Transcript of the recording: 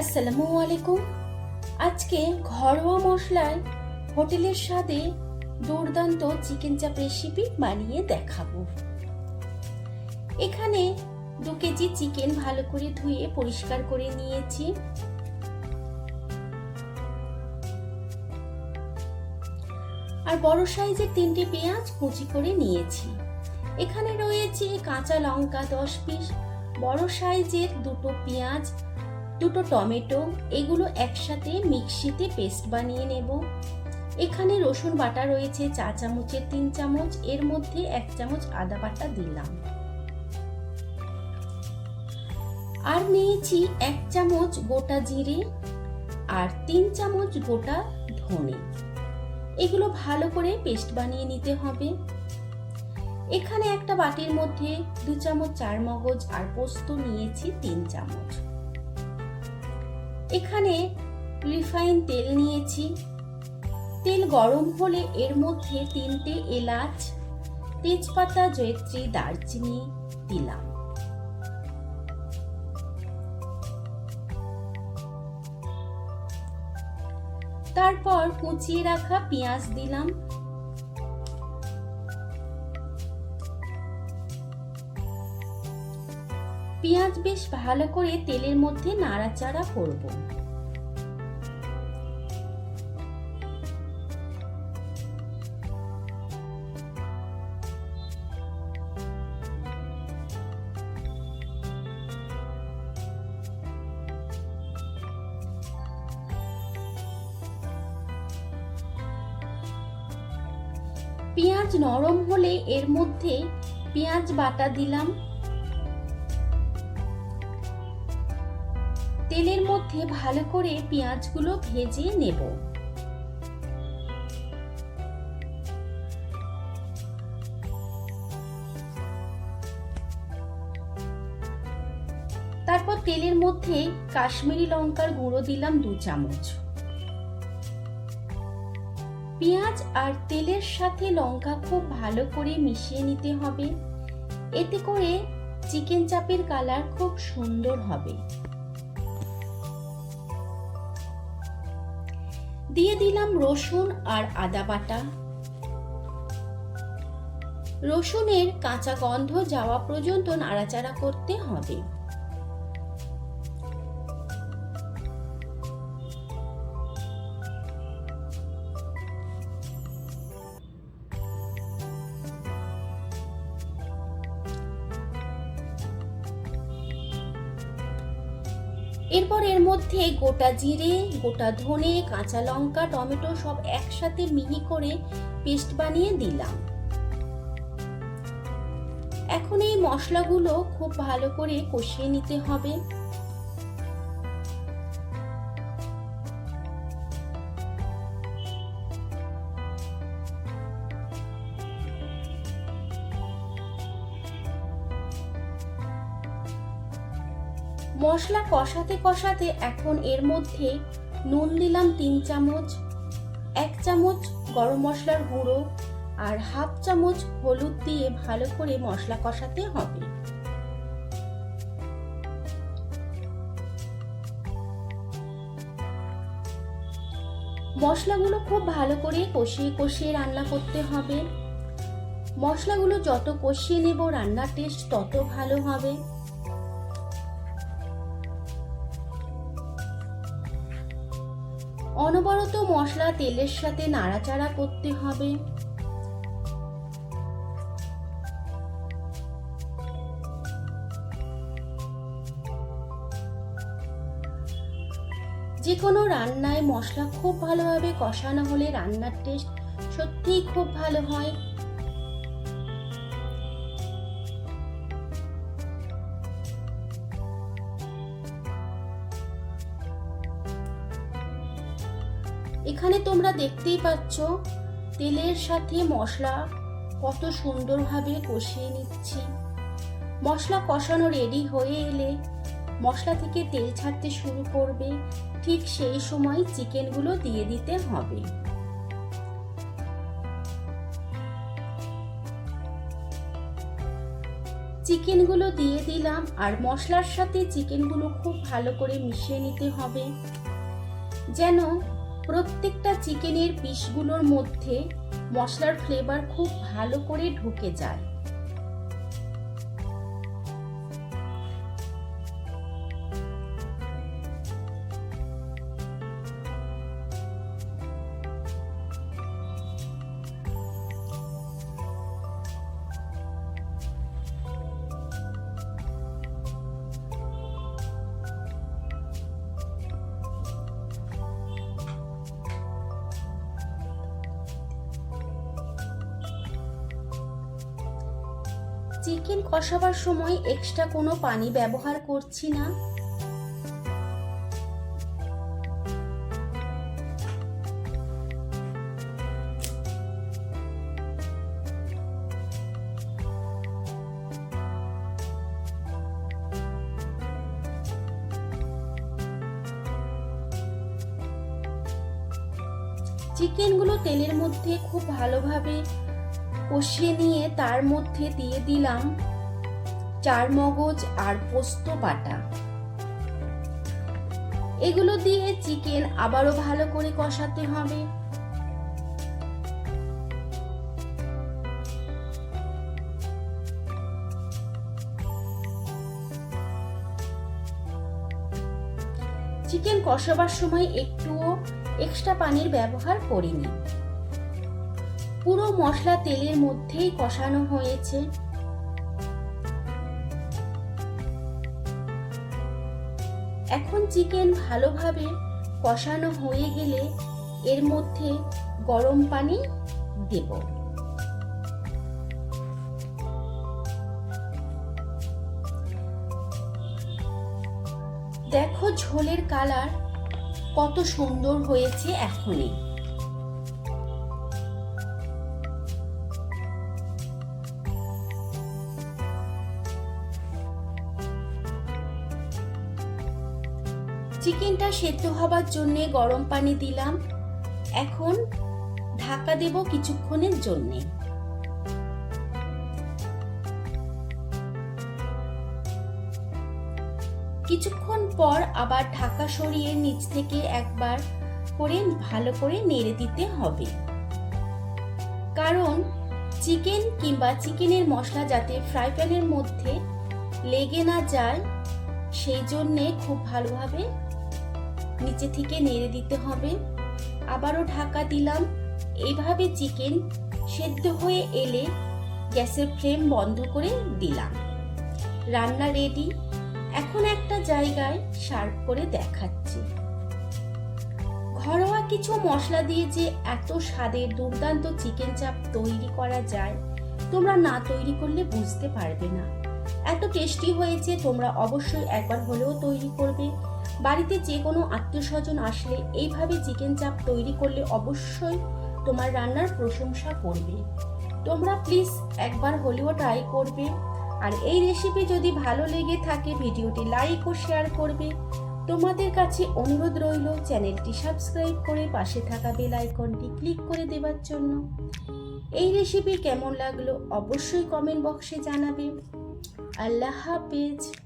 আসসালামু আলাইকুম। আজকে ঘরোয়া মশলায় হোটেলের স্বাদে দুর্দান্ত চিকেন চাপ রেসিপি বানিয়ে দেখাবো। এখানে দু কেজি চিকেন ভালো করে ধুয়ে পরিষ্কার করে নিয়েছি। আর বড় সাইজের তিনটে পেঁয়াজ কুচি করে নিয়েছি। এখানে রয়েছে কাঁচা লঙ্কা দশ পিস বড় সাইজের দুটো পেঁয়াজ, দুটো টমেটো, এগুলো একসাথে মিক্সিতে পেস্ট বানিয়ে নেব। এখানে রসুন বাটা রয়েছে চা চামচের তিন চামচ, এর মধ্যে এক চামচ আদা বাটা দিলাম। আর নিয়েছি এক চামচ গোটা জিরে আর তিন চামচ গোটা ধনে। এগুলো ভালো করে পেস্ট বানিয়ে নিতে হবে। এখানে একটা বাটির মধ্যে দু চামচ চার মগজ আর পোস্ত নিয়েছি তিন চামচ। এখানে রিফাইন তেল নিয়েছি। তেল গরম হলে এর মধ্যে তিনটে এলাচ, তেজপাতা, জয়ত্রী, দারচিনি দিলাম। তারপর কুচিয়ে রাখা পেঁয়াজ দিলাম। পেঁয়াজ বেশ ভালো করে তেলের মধ্যে নাড়াচাড়া করব। পেঁয়াজ নরম হলে এর মধ্যে পেঁয়াজ বাটা দিলাম। তেলের মধ্যে ভালো করে পেঁয়াজগুলো ভেজে নেব। তারপর তেলের মধ্যে কাশ্মীরি লঙ্কার গুঁড়ো দিলাম দু চামচ। পেঁয়াজ আর তেলের সাথে লঙ্কা খুব ভালো করে মিশিয়ে নিতে হবে। এতে করে চিকেন চাপের কালার খুব সুন্দর হবে। দিয়ে দিলাম রসুন আর আদা বাটা। রসুনের কাঁচা গন্ধ যাওয়া পর্যন্ত নাড়াচাড়া করতে হবে। এরপর এর মধ্যে গোটা জিরে, গোটা ধনে, কাঁচা লঙ্কা, টমেটো সব একসাথে মিহি করে পেস্ট বানিয়ে দিলাম। এখন এই মশলাগুলো খুব ভালো করে কষিয়ে নিতে হবে। মশলা কষাতে কষাতে এখন এর মধ্যে নুন দিলাম তিন চামচ, এক চামচ গরম মশলার গুঁড়ো আর হাফ চামচ হলুদ দিয়ে ভালো করে মশলা কষাতে হবে। মশলাগুলো খুব ভালো করে কষিয়ে কষিয়ে রান্না করতে হবে। মশলাগুলো যত কষিয়ে নেব রান্নার টেস্ট তত ভালো হবে। অনবরত মশলা তেলের সাথে নাড়াচাড়া করতে হবে। যে কোনো রান্নায় মশলা খুব ভালোভাবে কষানো হলে রান্নার টেস্ট সত্যিই খুব ভালো হয়। এখানে তোমরা দেখতেই পাচ্ছ তেলের সাথে মশলা কত সুন্দরভাবে কষিয়ে নিচ্ছি। মশলা কষানো রেডি হয়ে এলে মশলা থেকে তেল ছাড়তে শুরু করবে। ঠিক সেই সময় চিকেনগুলো দিয়ে দিতে হবে। চিকেনগুলো দিয়ে দিলাম আর মশলার সাথে চিকেনগুলো খুব ভালো করে মিশিয়ে নিতে হবে। যেন প্রত্যেকটা চিকেনের পিসগুলোর মধ্যে মশলার ফ্লেভার খুব ভালো করে ঢুকে যায়। চিকেন কষাবার সময় এক্সট্রা কোনো পানি ব্যবহার করছি না। চিকেনগুলো তেলের মধ্যে খুব ভালোভাবে কষিয়ে নিয়ে তার মধ্যে দিয়ে দিলাম চার মগজ আর পোস্ত বাটা। এগুলো দিয়ে চিকেন আবারও ভালো করে কষাতে হবে। চিকেন কষাবার সময় একটুও এক্সট্রা পানির ব্যবহার করিনি। পুরো মশলা তেলের মধ্যেই কষানো হয়েছে। এখন চিকেন ভালোভাবে কষানো হয়ে গেলে এর মধ্যে গরম পানি দেব। দেখো ঝোলের কালার কত সুন্দর হয়েছে এখনই। চিকেনটা সেদ্ধ হবার জন্য গরম পানি দিলাম। এখন ঢাকা দেব কিছুক্ষণের জন্যে। কিছুক্ষণ পর আবার ঢাকা সরিয়ে নিচ থেকে একবার করে ভালো করে নেড়ে দিতে হবে। কারণ চিকেন কিংবা চিকেনের মশলা যাতে ফ্রাই প্যানের মধ্যে লেগে না যায়, সেই জন্যে খুব ভালোভাবে নিচে থেকে নেড়ে দিতে হবে। আবারও ঢাকা দিলাম। এইভাবে চিকেন সেদ্ধ হয়ে এলে গ্যাসের ফ্লেম বন্ধ করে দিলাম। রান্না রেডি এখন একটা জায়গায় সার্ভ করে দেখাচ্ছি। ঘরোয়া কিছু মশলা দিয়ে যে এত স্বাদের দুর্দান্ত চিকেন চাপ তৈরি করা যায়, তোমরা না তৈরি করলে বুঝতে পারবে না। এত টেস্টি হয়েছে, তোমরা অবশ্যই একবার হলেও তৈরি করবে। বাড়িতে যে কোনো আত্মীয় স্বজন আসলে এইভাবে চিকেন চাপ তৈরি করলে অবশ্যই তোমার রান্নার প্রশংসা করবে। তোমরা প্লিজ একবার হলেও ট্রাই করবে। আর এই রেসিপি যদি ভালো লেগে থাকে, ভিডিওটি লাইক ও শেয়ার করবে। তোমাদের কাছে অনুরোধ রইল চ্যানেলটি সাবস্ক্রাইব করে পাশে থাকা বেল আইকনটি ক্লিক করে দেওয়ার জন্য। এই রেসিপি কেমন লাগল অবশ্যই কমেন্ট বক্সে জানাবে। আল্লাহ হাফেজ।